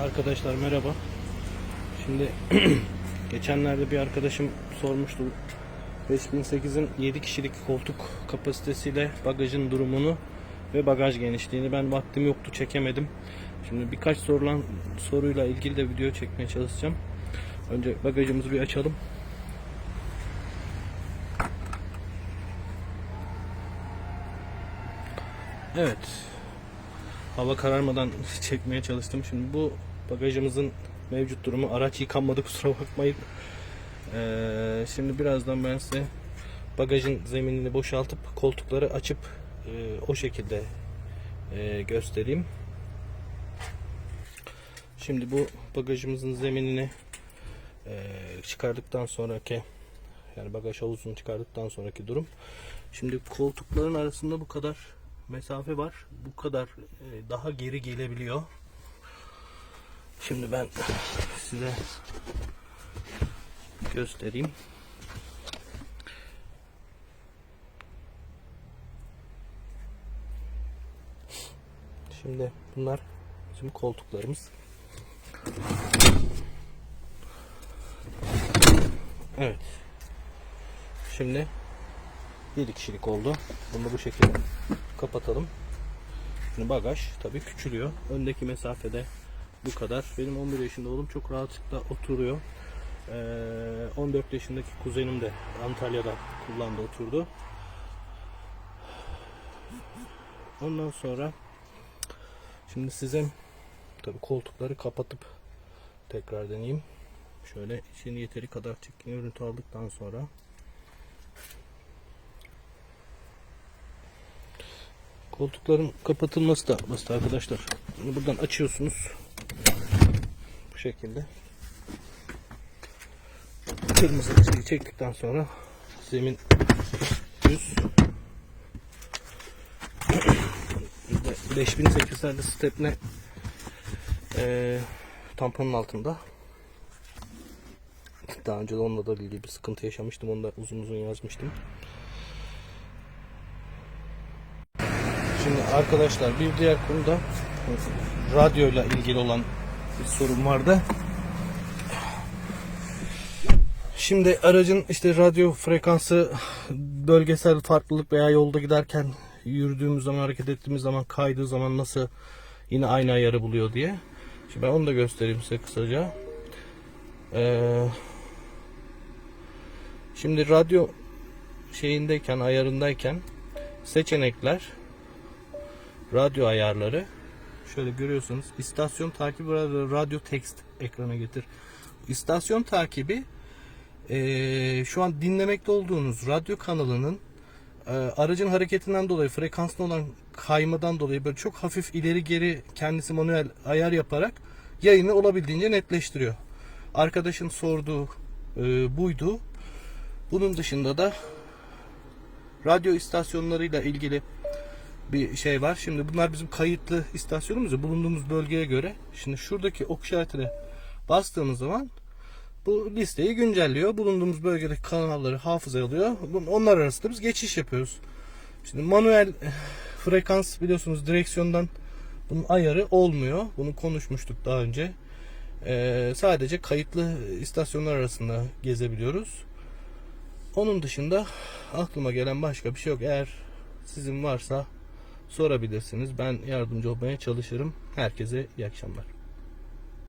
Arkadaşlar merhaba. Şimdi geçenlerde bir arkadaşım sormuştu. 5008'in 7 kişilik koltuk kapasitesiyle bagajın durumunu ve bagaj genişliğini ben vaktim yoktu çekemedim. Şimdi birkaç sorulan soruyla ilgili de video çekmeye çalışacağım. Önce bagajımızı bir açalım. Evet. Hava kararmadan çekmeye çalıştım. Şimdi bu bagajımızın mevcut durumu. Araç yıkanmadı kusura bakmayın. Ee, şimdi birazdan ben size bagajın zeminini boşaltıp koltukları açıp e, o şekilde e, göstereyim. Şimdi bu bagajımızın zeminini e, çıkardıktan sonraki yani bagaj havuzunu çıkardıktan sonraki durum. Şimdi koltukların arasında bu kadar mesafe var. Bu kadar e, daha geri gelebiliyor. Şimdi ben size göstereyim. Şimdi bunlar bizim koltuklarımız. Evet. Şimdi 7 kişilik oldu. Bunu bu şekilde kapatalım. Şimdi bagaj tabii küçülüyor. Öndeki mesafede bu kadar. Benim 11 yaşında oğlum çok rahatlıkla oturuyor. Ee, 14 yaşındaki kuzenim de Antalya'da kullandı oturdu. Ondan sonra şimdi size tabii koltukları kapatıp tekrar deneyeyim. Şöyle içini yeteri kadar çekin görüntü aldıktan sonra Koltukların kapatılması da basit arkadaşlar. Bunu buradan açıyorsunuz. Bu şekilde. Kırmızı çizgiyi çektikten sonra zemin düz. 5800'lerde stepne e, tamponun altında. Daha önce de onunla da bir sıkıntı yaşamıştım. Onu da uzun uzun yazmıştım. Şimdi arkadaşlar bir diğer konuda radyoyla ilgili olan bir sorun vardı. Şimdi aracın işte radyo frekansı bölgesel farklılık veya yolda giderken yürüdüğümüz zaman hareket ettiğimiz zaman kaydığı zaman nasıl yine aynı ayarı buluyor diye. Şimdi ben onu da göstereyim size kısaca. Ee, şimdi radyo şeyindeyken ayarındayken seçenekler radyo ayarları. Şöyle görüyorsunuz. İstasyon takibi radyo, radyo text ekrana getir. İstasyon takibi eee, şu an dinlemekte olduğunuz radyo kanalının eee, aracın hareketinden dolayı frekanslı olan kaymadan dolayı böyle çok hafif ileri geri kendisi manuel ayar yaparak yayını olabildiğince netleştiriyor. Arkadaşın sorduğu eee, buydu. Bunun dışında da radyo istasyonlarıyla ilgili bir şey var. Şimdi bunlar bizim kayıtlı istasyonumuz bulunduğumuz bölgeye göre. Şimdi şuradaki ok işaretine bastığımız zaman bu listeyi güncelliyor. Bulunduğumuz bölgedeki kanalları hafızaya alıyor. Onlar arasında biz geçiş yapıyoruz. Şimdi manuel eh, frekans biliyorsunuz direksiyondan bunun ayarı olmuyor. Bunu konuşmuştuk daha önce. Ee, sadece kayıtlı istasyonlar arasında gezebiliyoruz. Onun dışında aklıma gelen başka bir şey yok. Eğer sizin varsa sorabilirsiniz. Ben yardımcı olmaya çalışırım. Herkese iyi akşamlar.